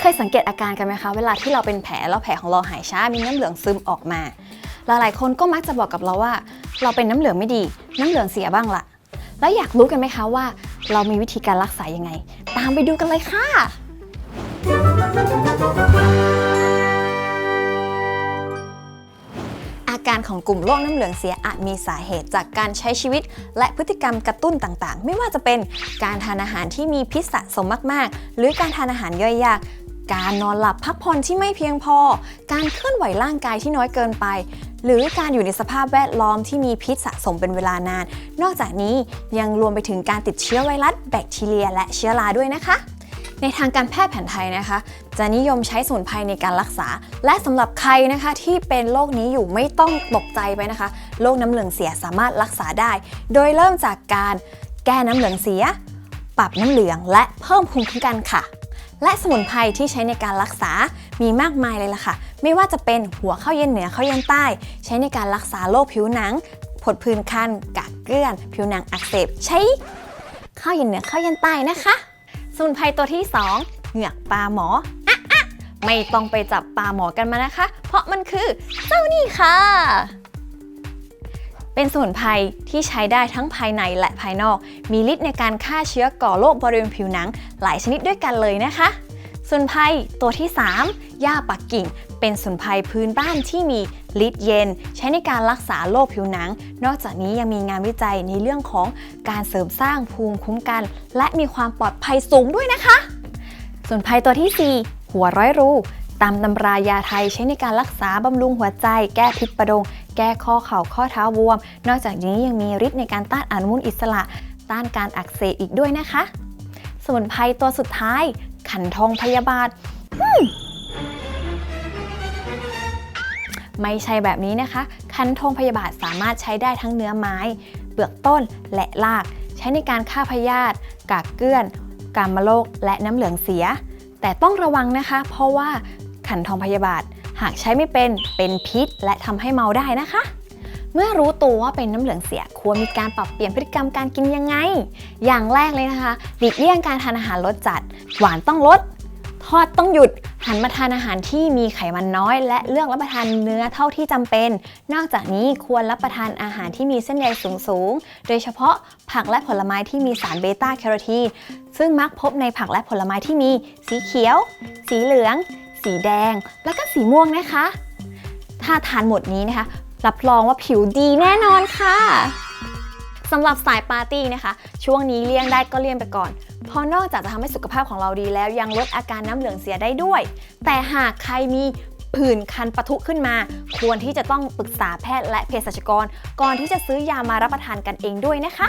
เคยสังเกตอาการกันไหมคะ เวลาที่เราเป็นแผลแล้วแผลของเราหายช้ามีน้ำเหลืองซึมออกมา หลายๆคนก็มักจะบอกกับเราว่า เราเป็นน้ำเหลืองไม่ดี น้ำเหลืองเสียบ้างละแล้วอยากรู้กันไหมคะว่า เรามีวิธีการรักษายังไง ตามไปดูกันเลยค่ะ อาการของกลุ่มโรคน้ำเหลืองเสียอาจมีสาเหตุจากการใช้ชีวิต และพฤติกรรมกระตุ้นต่างๆ ไม่ว่าจะเป็นการทานอาหารที่มีพิษสะสมมากๆ หรือการทานอาหารย่อยยาก การนอนหลับพักผ่อนที่ไม่เพียงพอ การเคลื่อนไหวร่างกายที่น้อยเกินไป หรือการอยู่ในสภาพแวดล้อมที่มีพิษสะสมเป็นเวลานาน นอกจากนี้ยังรวมไปถึงการติดเชื้อไวรัสแบคทีเรีย และเชื้อราด้วยนะคะ ในทางการแพทย์แผนไทยนะคะ จะนิยมใช้สมุนไพรในการรักษา และสำหรับใครนะคะที่เป็นโรคนี้อยู่ไม่ต้องตกใจไปนะคะโรคน้ำเหลืองเสียสามารถรักษาได้ โดยเริ่มจากการแก้น้ำเหลืองเสีย ปรับน้ำเหลือง และเพิ่มภูมิคุ้มกันค่ะ และสมุนไพรที่ใช้ในการรักษามีมากมายเลยล่ะค่ะ ไม่ว่าจะเป็นหัวข้าวเย็นเหนือข้าวเย็นใต้ ใช้ในการรักษาโรคผิวหนังผดผื่นคันกากเกลื่อน ผิวหนังอักเสบใช้ข้าวเย็นเหนือข้าวเย็นใต้นะคะ สมุนไพรตัวที่ 2 เหงือกปลาหมออะอะไม่ต้องไปจับปลาหมอกันมานะคะ เพราะมันคือเจ้านี่ค่ะ เป็นสมุนไพรที่ใช้ได้ทั้งภายในและภายนอก มีฤทธิ์ในการฆ่าเชื้อก่อโรคบริเวณผิวหนัง หลายชนิดด้วยกันเลยนะคะสมุนไพรตัวที่ 3 หญ้าปักกิ่ง เป็นสมุนไพรพื้นบ้านที่มีฤทธิ์เย็น ใช้ในการรักษาโรคผิวหนัง นอกจากนี้ยังมีงานวิจัยในเรื่องของการเสริมสร้างภูมิคุ้มกัน และมีความปลอดภัยสูงด้วยนะคะส่วนไพรตัวที่ 4 หัวร้อยรูตามตำรายาไทยใช้ในการรักษาบำรุงหัวใจ แก้พิษประดง แก้ข้อเข่าข้อเท้าบวม นอกจากนี้ยังมีฤทธิ์ในการต้านอนุมูลอิสระ ต้านการอักเสบอีกด้วยนะคะ สมุนไพรตัวสุดท้าย ขันทองพยาบาทไม่ใช่แบบนี้นะคะ คันทองพยาบาทสามารถใช้ได้ทั้งเนื้อไม้ เปลือกต้นและราก ใช้ในการฆ่าพยาธิกากเกลื่อน กามโรคและน้ำเหลืองเสีย แต่ต้องระวังนะคะ เพราะว่าขันทองพยาบาท หากใช้ไม่เป็นเป็นพิษและทำให้เมาได้นะคะ เมื่อรู้ตัวว่าเป็นน้ำเหลืองเสียควรมีการปรับเปลี่ยนพฤติกรรมการกินยังไง อย่างแรกเลยนะคะหลีกเลี่ยงการทานอาหารรสจัด หวานต้องลด ทอดต้องหยุดหันมาทานอาหารที่มีไขมันน้อย และเลือกรับประทานเนื้อเท่าที่จำเป็น นอกจากนี้ควรรับประทานอาหารที่มีเส้นใยสูงๆโดยเฉพาะผักและผลไม้ที่มีสารเบต้าแคโรทีนซึ่งมักพบในผักและผลไม้ที่มีสีเขียว สีเหลือง สีแดง แล้วก็สีม่วงนะคะ ถ้าทานหมดนี้นะคะ รับรองว่าผิวดีแน่นอนค่ะสำหรับสายปาร์ตี้นะคะ ช่วงนี้เลี่ยงได้ก็เลี่ยงไปก่อน เพราะนอกจากจะทำให้สุขภาพของเราดีแล้วยังลดอาการน้ำเหลืองเสียได้ด้วย แต่หากใครมีผื่นคันปะทุขึ้นมา ควรที่จะต้องปรึกษาแพทย์และเภสัชกร ก่อนที่จะซื้อยามารับประทานกันเองด้วยนะคะ